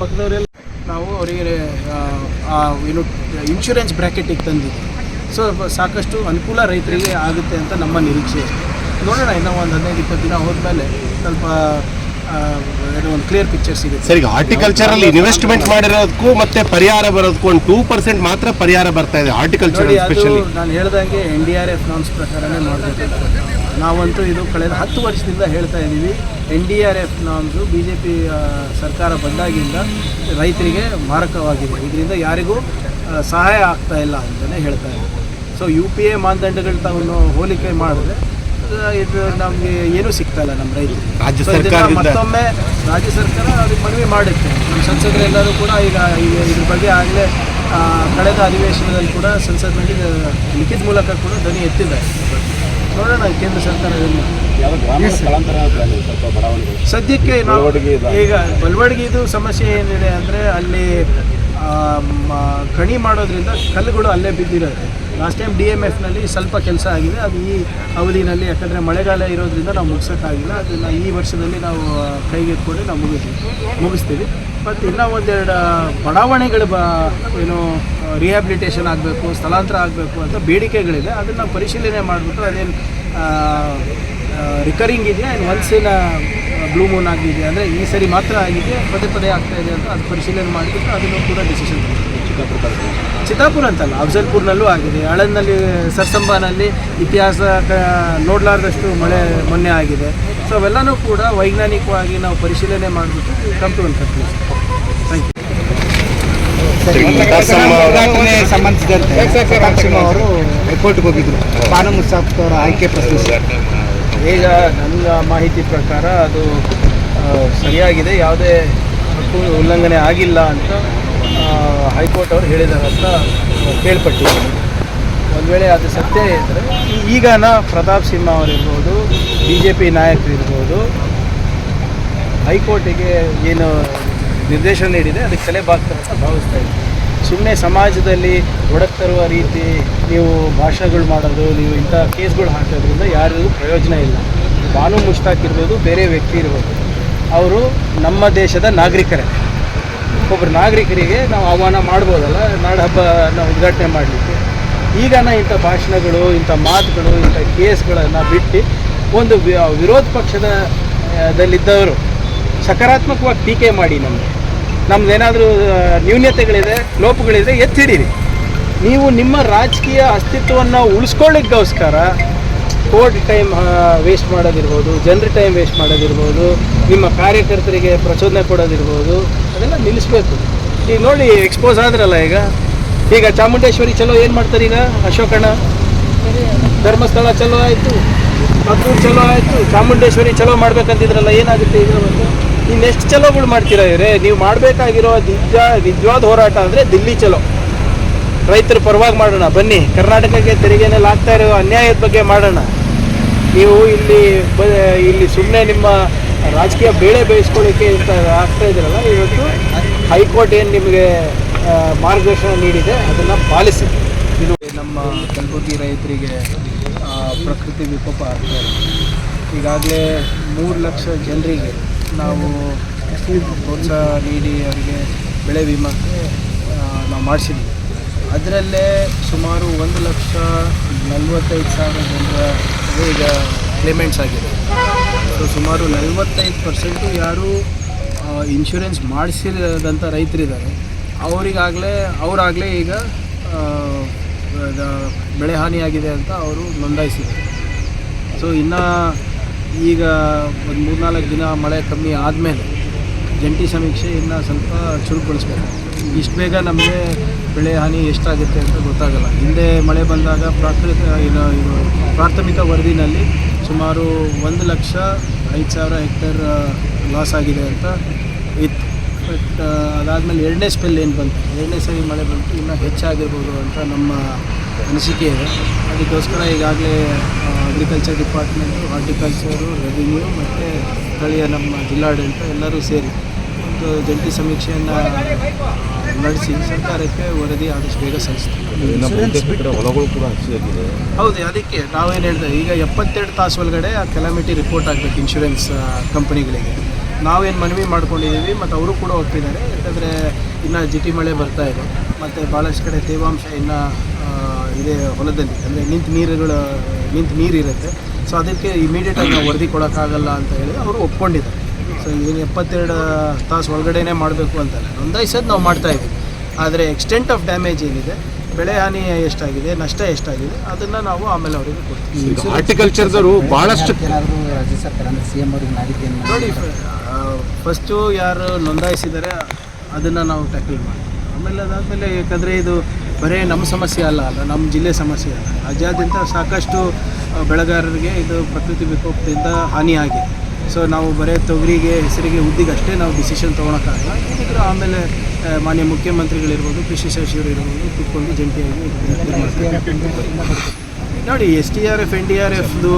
ಪಕ್ಕದವರೆಲ್ಲ ನಾವು ಅವರಿಗೆ ಏನು ಇನ್ಶೂರೆನ್ಸ್ ಬ್ರ್ಯಾಕೆಟಿಗೆ ತಂದಿದ್ದೀವಿ ಸೊ ಸಾಕಷ್ಟು ಅನುಕೂಲ ರೈತರಿಗೆ ಆಗುತ್ತೆ ಅಂತ ನಮ್ಮ ನಿರೀಕ್ಷೆ ನೋಡೋಣ ಇನ್ನೂ ಒಂದು ಹದಿನೈದು ಇಪ್ಪತ್ತು ದಿನ ಹೋದ್ಮೇಲೆ ಸ್ವಲ್ಪ ಏನೋ ಒಂದು ಕ್ಲಿಯರ್ ಪಿಕ್ಚರ್ ಸಿಗುತ್ತೆ. ಸರಿ ಈಗ ಹಾರ್ಟಿಕಲ್ಚರ್ ಅಲ್ಲಿ ಇನ್ವೆಸ್ಟ್ಮೆಂಟ್ ಮಾಡಿರೋದಕ್ಕೂ ಮತ್ತೆ ಪರಿಹಾರ ಬರೋದಕ್ಕೂ ಒಂದು ಟೂ ಪರ್ಸೆಂಟ್ ಮಾತ್ರ ಪರಿಹಾರ ಬರ್ತಾ ಇದೆ ಹಾರ್ಟಿಕಲ್ಚರ್ ನಾನು ಹೇಳ್ದಂಗೆ N D R F norms ಪ್ರಕಾರನೇ ಮಾಡಬೇಕು ನಾವಂತೂ ಇದು ಕಳೆದ ಹತ್ತು ವರ್ಷದಿಂದ ಹೇಳ್ತಾ ಇದ್ದೀವಿ. ಎನ್ ಡಿ ಆರ್ ಎಫ್ ನಮ್ಮದು ಬಿ ಜೆ ಪಿ ಸರ್ಕಾರ ಬಂದಾಗಿಂದ ರೈತರಿಗೆ ಮಾರಕವಾಗಿದೆ. ಇದರಿಂದ ಯಾರಿಗೂ ಸಹಾಯ ಆಗ್ತಾ ಇಲ್ಲ ಅಂತಲೇ ಹೇಳ್ತಾ ಇದ್ದೀವಿ. ಸೊ ಯು ಪಿ ಎ ಮಾನದಂಡಗಳು ತಾವನ್ನು ಹೋಲಿಕೆ ಮಾಡಿದ್ರೆ ಇದು ನಮಗೆ ಏನೂ ಸಿಗ್ತಾ ಇಲ್ಲ ನಮ್ಮ ರೈತರಿಗೆ. ರಾಜ್ಯ So, ಸರ್ಕಾರದಿಂದ- ಮತ್ತೊಮ್ಮೆ ರಾಜ್ಯ ಸರ್ಕಾರ ಅದಕ್ಕೆ ಮನವಿ ಮಾಡುತ್ತೆ. ನಮ್ಮ ಸಂಸದರೆಲ್ಲರೂ ಕೂಡ ಈಗ ಇದ್ರ ಬಗ್ಗೆ ಆಗಲೇ ಕಳೆದ ಅಧಿವೇಶನದಲ್ಲಿ ಕೂಡ ಸಂಸತ್ನಲ್ಲಿ ಲಿಖಿತ ಮೂಲಕ ಕೂಡ ಧ್ವನಿ ಎತ್ತಿದ್ದಾರೆ. ನೋಡೋಣ ಕೇಂದ್ರ ಸರ್ಕಾರ ಸದ್ಯಕ್ಕೆ ನಾವು ಈಗ ಇದು ಸಮಸ್ಯೆ ಏನಿದೆ ಅಂದರೆ ಅಲ್ಲಿ ಗಣಿ ಮಾಡೋದ್ರಿಂದ ಕಲ್ಲುಗಳು ಅಲ್ಲೇ ಬಿದ್ದಿರೋದು. ಲಾಸ್ಟ್ ಟೈಮ್ ಡಿ ಎಂ ಎಫ್ನಲ್ಲಿ ಸ್ವಲ್ಪ ಕೆಲಸ ಆಗಿದೆ. ಅದು ಈ ಅವಧಿನಲ್ಲಿ ಯಾಕಂದರೆ ಮಳೆಗಾಲ ಇರೋದ್ರಿಂದ ನಾವು ಮುಗಿಸೋಕ್ಕಾಗಿಲ್ಲ. ಅದನ್ನು ಈ ವರ್ಷದಲ್ಲಿ ನಾವು ಕೈಗೆತ್ಕೊಂಡು ನಾವು ಮುಗಿಸ್ತೀವಿ ಮುಗಿಸ್ತೀವಿ. ಮತ್ತು ಇನ್ನೂ ಒಂದೆರಡು ಬಡಾವಣೆಗಳು ಬ ಏನು ರಿಹ್ಯಾಬಿಲಿಟೇಷನ್ ಆಗಬೇಕು, ಸ್ಥಳಾಂತರ ಆಗಬೇಕು ಅಂತ ಬೇಡಿಕೆಗಳಿದೆ. ಅದನ್ನು ಪರಿಶೀಲನೆ ಮಾಡಿಬಿಟ್ಟು ಅದೇನು ರಿಕರಿಂಗ್ ಇದೆಯಾ ಒನ್ಸ್ ಒನ್ಸಿನ ಬ್ಲೂ ಮೂನ್ ಆಗಿದೆ ಅಂದರೆ ಈ ಸರಿ ಮಾತ್ರ ಆಗಿದೆ, ಪದೇ ಪದೇ ಆಗ್ತಾ ಅಂತ ಅದು ಪರಿಶೀಲನೆ ಮಾಡಿಬಿಟ್ಟು ಅದನ್ನು ಕೂಡ ಡಿಸಿಷನ್ ಚಿತ್ತಾಪುರ ಅಂತಲ್ಲ, ಅಫ್ಜಲ್ಪುರ್ನಲ್ಲೂ ಆಗಿದೆ. ಆಳಂದಲ್ಲಿ ಸರ್ಸಂಬಾನಲ್ಲಿ ಇತಿಹಾಸ ನೋಡಲಾರ್ದಷ್ಟು ಮಳೆ ಮೊನ್ನೆ ಆಗಿದೆ. ಸೊ ಅವೆಲ್ಲನೂ ಕೂಡ ವೈಜ್ಞಾನಿಕವಾಗಿ ನಾವು ಪರಿಶೀಲನೆ ಮಾಡಿಬಿಟ್ಟು ಕಂಪ್ಲೀಟ್ ಒನ್ ಥ್ಯಾಂಕ್ ಯು ಘಟನೆ ಸಂಬಂಧಿಸಿದಂತೆ ಪ್ರತಾಪ್ ಸಿಂಹ ಅವರು ಹೈಕೋರ್ಟ್ಗೆ ಹೋಗಿದ್ರು. ಬಾನು ಮುಸಾಫ್ ಅವರ ಆಯ್ಕೆ ಪ್ರಶ್ನಿಸಿ. ಈಗ ನನ್ನ ಮಾಹಿತಿ ಪ್ರಕಾರ ಅದು ಸರಿಯಾಗಿದೆ. ಯಾವುದೇ ಹಕ್ಕು ಉಲ್ಲಂಘನೆ ಆಗಿಲ್ಲ ಅಂತ ಹೈಕೋರ್ಟ್ ಅವರು ಹೇಳಿದ್ದಾರೆ ಅಂತ ಕೇಳ್ಪಟ್ಟಿದ್ದೀನಿ. ಒಂದು ವೇಳೆ ಅದು ಸತ್ಯ ಇದ್ದರೆ ಈಗನ ಪ್ರತಾಪ್ ಸಿಂಹ ಅವರಿರ್ಬೋದು ಬಿ ಜೆ ಪಿ ನಾಯಕರಿರ್ಬೋದು ಹೈಕೋರ್ಟಿಗೆ ಏನು ನಿರ್ದೇಶನ ನೀಡಿದೆ, ಅದಕ್ಕೆ ತಲೆ ಅಂತ ಭಾವಿಸ್ತಾ ಇದ್ದೀನಿ. ಸುಮ್ಮನೆ ಸಮಾಜದಲ್ಲಿ ಒಡಕ್ ತರುವ ರೀತಿ ನೀವು ಭಾಷಣಗಳು ಮಾಡೋದು, ನೀವು ಇಂಥ ಕೇಸ್ಗಳು ಹಾಕೋದ್ರಿಂದ ಯಾರಿಗೂ ಪ್ರಯೋಜನ ಇಲ್ಲ. ಬಾನು ಮುಷ್ತಾಕ್ ಇರ್ಬೋದು ಬೇರೆ ವ್ಯಕ್ತಿ ಇರ್ಬೋದು. ಅವರು ನಮ್ಮ ದೇಶದ ನಾಗರಿಕರೇ. ಒಬ್ಬರು ನಾಗರಿಕರಿಗೆ ನಾವು ಆಹ್ವಾನ ಮಾಡ್ಬೋದಲ್ಲ, ನಾಡು ನಾವು ಉದ್ಘಾಟನೆ ಮಾಡಲಿಕ್ಕೆ. ಈಗನ ಇಂಥ ಭಾಷಣಗಳು, ಇಂಥ ಮಾತುಗಳು, ಇಂಥ ಕೇಸ್ಗಳನ್ನು ಬಿಟ್ಟು ಒಂದು ವಿರೋಧ ಪಕ್ಷದ ದಲ್ಲಿದ್ದವರು ಸಕಾರಾತ್ಮಕವಾಗಿ ಟೀಕೆ ಮಾಡಿ ನಮಗೆ. ನಮ್ದೇನಾದರೂ ನ್ಯೂನ್ಯತೆಗಳಿದೆ ಲೋಪಗಳಿದೆ, ಎತ್ತಿಡೀರಿ. ನೀವು ನಿಮ್ಮ ರಾಜಕೀಯ ಅಸ್ತಿತ್ವವನ್ನು ಉಳಿಸ್ಕೊಳ್ಳಿಕ್ಕೋಸ್ಕರ ಕೋರ್ಟ್ ಟೈಮ್ ವೇಸ್ಟ್ ಮಾಡೋದಿರ್ಬೋದು, ಜನರ ಟೈಮ್ ವೇಸ್ಟ್ ಮಾಡೋದಿರ್ಬೋದು, ನಿಮ್ಮ ಕಾರ್ಯಕರ್ತರಿಗೆ ಪ್ರಚೋದನೆ ಕೊಡೋದಿರ್ಬೋದು, ಅದೆಲ್ಲ ನಿಲ್ಲಿಸ್ಬೇಕು. ಈಗ ನೋಡಿ ಎಕ್ಸ್ಪೋಸ್ ಆದ್ರಲ್ಲ ಈಗ. ಈಗ ಚಾಮುಂಡೇಶ್ವರಿ ಚಲೋ ಏನು ಮಾಡ್ತಾರೆ ಈಗ? ಅಶೋಕಣ್ಣ? ಧರ್ಮಸ್ಥಳ ಚಲೋ ಆಯಿತು ಮದ್ದೂರು ಚಲೋ ಆಯಿತು, ಚಾಮುಂಡೇಶ್ವರಿ ಚಲೋ ಮಾಡ್ಬೇಕಂತಿದ್ರಲ್ಲ, ಏನಾಗುತ್ತೆ ಈಗ ಒಂದು ಇನ್ನೆಷ್ಟು ಚಲೋಗಳು ಮಾಡ್ತೀರಾ ಇವ್ರೆ? ನೀವು ಮಾಡಬೇಕಾಗಿರೋ ನಿಜ, ನಿಜವಾದ ಹೋರಾಟ ಅಂದರೆ ದಿಲ್ಲಿ ಚಲೋ. ರೈತರ ಪರವಾಗಿ ಮಾಡೋಣ. ಬನ್ನಿ, ಕರ್ನಾಟಕಕ್ಕೆ ತೆರಿಗೆನಲ್ಲಿ ಆಗ್ತಾ ಇರೋ ಅನ್ಯಾಯದ ಬಗ್ಗೆ ಮಾಡೋಣ. ನೀವು ಇಲ್ಲಿ ಬ, ಇಲ್ಲಿ ಸುಮ್ಮನೆ ನಿಮ್ಮ ರಾಜಕೀಯ ಬೇಳೆ ಬೇಯಿಸ್ಕೊಳ್ಳಿಕ್ಕೆ ಅಂತ ಆಗ್ತಾ ಇದ್ದೀರಲ್ಲ, ಇವತ್ತು ಹೈಕೋರ್ಟ್ ಏನು ನಿಮಗೆ ಮಾರ್ಗದರ್ಶನ ನೀಡಿದೆ, ಅದನ್ನು ಪಾಲಿಸಿ. ಇದು ನಮ್ಮ ಕಲಬುರಗಿ ರೈತರಿಗೆ ಪ್ರಕೃತಿ ವಿಕೋಪ ಆಗ್ತಾ ಇದೆ. ಈಗಾಗಲೇ ಮೂರು ಲಕ್ಷ ಜನರಿಗೆ ನಾವು ಪ್ರೋತ್ಸಾಹ ನೀಡಿ ಅವರಿಗೆ ಬೆಳೆ ವಿಮಾಕ್ಕೆ ನಾವು ಮಾಡಿಸಿದ್ವಿ. ಅದರಲ್ಲೇ ಸುಮಾರು ಒಂದು ಲಕ್ಷ ನಲ್ವತ್ತೈದು ಸಾವಿರ ಜನರ ಈಗ ಕ್ಲೇಮೆಂಟ್ಸ್ ಆಗಿದೆ. ಸೊ ಸುಮಾರು ನಲವತ್ತೈದು ಪರ್ಸೆಂಟು ಯಾರು ಇನ್ಶೂರೆನ್ಸ್ ಮಾಡಿಸಿದಂಥ ರೈತರಿದ್ದಾರೆ. ಅವರಿಗಾಗಲೇ, ಅವರಾಗಲೇ ಈಗ ಬೆಳೆ ಹಾನಿಯಾಗಿದೆ ಅಂತ ಅವರು ನೋಂದಾಯಿಸಿದ್ದಾರೆ. ಸೊ ಇನ್ನು ಈಗ ಒಂದು ಮೂರ್ನಾಲ್ಕು ದಿನ ಮಳೆ ಕಮ್ಮಿ ಆದಮೇಲೆ ಜಂಟಿ ಸಮೀಕ್ಷೆ ಇನ್ನು ಸ್ವಲ್ಪ ಚುರುಕುಗೊಳಿಸ್ಬೇಕು. ಇಷ್ಟು ಬೇಗ ನಮಗೆ ಬೆಳೆ ಹಾನಿ ಎಷ್ಟಾಗುತ್ತೆ ಅಂತ ಗೊತ್ತಾಗಲ್ಲ. ಹಿಂದೆ ಮಳೆ ಬಂದಾಗ ಇನ್ನು ಇದು ಪ್ರಾಥಮಿಕ ವರದಿನಲ್ಲಿ ಸುಮಾರು ಒಂದು ಲಕ್ಷ ಐದು ಸಾವಿರ ಹೆಕ್ಟೇರ್ ಲಾಸ್ ಆಗಿದೆ ಅಂತ ಇತ್ತು. ಬಟ್ ಅದಾದಮೇಲೆ ಎರಡನೇ ಸ್ಪೆಲ್ ಏನು ಬಂತು? ಎರಡನೇ ಸರಿ ಮಳೆ ಬಂತು, ಇನ್ನೂ ಹೆಚ್ಚಾಗಿರ್ಬೋದು ಅಂತ ನಮ್ಮ ಅನಿಸಿಕೆ ಇದೆ. ಅದಕ್ಕೋಸ್ಕರ ಈಗಾಗಲೇ ಅಗ್ರಿಕಲ್ಚರ್ ಡಿಪಾರ್ಟ್ಮೆಂಟು ಹಾರ್ಟಿಕಲ್ಚರು ರೆವಿನ್ಯೂ ಮತ್ತು ಸ್ಥಳೀಯ ನಮ್ಮ ಜಿಲ್ಲಾಡಳಿತ ಎಲ್ಲರೂ ಸೇರಿ ಒಂದು ಜಂಟಿ ಸಮೀಕ್ಷೆಯನ್ನು ನಡೆಸಿ ಸರ್ಕಾರಕ್ಕೆ ವರದಿ ಆದಷ್ಟು ಬೇಗ ಸಲ್ಲಿಸ್ತೀವಿ. ಹೊಲಗಳು ಕೂಡ ಹಸಿಯಾಗಿದೆ. ಹೌದು ಅದಕ್ಕೆ ನಾವೇನು ಹೇಳಿದೆ ಈಗ ಎಪ್ಪತ್ತೆರಡು ತಾಸು ಒಳಗಡೆ ಆ ಕೆಲಾಮಿಟಿ ರಿಪೋರ್ಟ್ ಆಗಬೇಕು ಇನ್ಶೂರೆನ್ಸ್ ಕಂಪನಿಗಳಿಗೆ. ನಾವೇನು ಮನವಿ ಮಾಡ್ಕೊಂಡಿದ್ದೀವಿ ಮತ್ತು ಅವರು ಕೂಡ ಹೋಗ್ತಿದ್ದಾರೆ ಯಾಕಂದರೆ ಇನ್ನು ಜಿಟಿ ಮಳೆ ಬರ್ತಾ ಇದೆ. ಮತ್ತು ಭಾಳಷ್ಟು ಕಡೆ ತೇವಾಂಶ ಇನ್ನು ಇದೆ ಹೊಲದಲ್ಲಿ. ಅಂದರೆ ನಿಂತ ನೀರುಗಳು ನಿಂತ ನೀರಿರುತ್ತೆ. ಸೊ ಅದಕ್ಕೆ ಇಮಿಡಿಯೇಟಾಗಿ ನಾವು ವರದಿ ಕೊಡೋಕ್ಕಾಗಲ್ಲ ಅಂತ ಹೇಳಿ ಅವರು ಒಪ್ಕೊಂಡಿದ್ದಾರೆ. ಸೊ ಏನು ಎಪ್ಪತ್ತೆರಡು ತಾಸು ಒಳಗಡೆನೇ ಮಾಡಬೇಕು ಅಂತಲ್ಲ ನೋಂದಾಯಿಸೋದು ನಾವು ಮಾಡ್ತಾ ಇದ್ದೀವಿ. ಆದರೆ ಎಕ್ಸ್ಟೆಂಟ್ ಆಫ್ ಡ್ಯಾಮೇಜ್ ಏನಿದೆ ಬೆಳೆ ಹಾನಿ ಎಷ್ಟಾಗಿದೆ ನಷ್ಟ ಎಷ್ಟಾಗಿದೆ ಅದನ್ನು ನಾವು ಆಮೇಲೆ ಅವರಿಗೆ ಕೊಡ್ತೀವಿ. ಹಾರ್ಟಿಕಲ್ಚರ್ದವರು ಬಹಳಷ್ಟು ರಾಜ್ಯ ಸರ್ಕಾರ ಅಂದರೆ ಸಿ ಎಂ ಅವ್ರಿಗೆ ಮಾಹಿತಿಯನ್ನು ನೋಡಿ ಫಸ್ಟು ಯಾರು ನೋಂದಾಯಿಸಿದ್ದಾರೆ ಅದನ್ನು ನಾವು ಟ್ಯಾಕಲ್ ಮಾಡ್ತೀವಿ. ಆಮೇಲೆ ಅದಾದಮೇಲೆ ಯಾಕಂದರೆ ಇದು ಬರೀ ನಮ್ಮ ಸಮಸ್ಯೆ ಅಲ್ಲ ಅಲ್ಲ, ನಮ್ಮ ಜಿಲ್ಲೆ ಸಮಸ್ಯೆ ಅಲ್ಲ. ರಾಜ್ಯಾದ್ಯಂತ ಸಾಕಷ್ಟು ಬೆಳೆಗಾರರಿಗೆ ಇದು ಪ್ರಕೃತಿ ವಿಕೋಪದಿಂದ ಹಾನಿಯಾಗಿದೆ ಸೊ ನಾವು ಬರೀ ತೊಗರಿಗೆ, ಹೆಸರಿಗೆ, ಉದ್ದಿಗಷ್ಟೇ ನಾವು ಡಿಸಿಷನ್ ತೊಗೊಳಕ್ಕಾಗಲ್ಲ. ಏನಿದ್ರು ಆಮೇಲೆ ಮಾನ್ಯ ಮುಖ್ಯಮಂತ್ರಿಗಳಿರ್ಬೋದು, ಕೃಷಿ ಸಚಿವರು ಇರ್ಬೋದು, ಕೂತ್ಕೊಂಡು ಜಂಟಿಯಾಗಿ. ನೋಡಿ S T R F N D R ಎಫ್ದು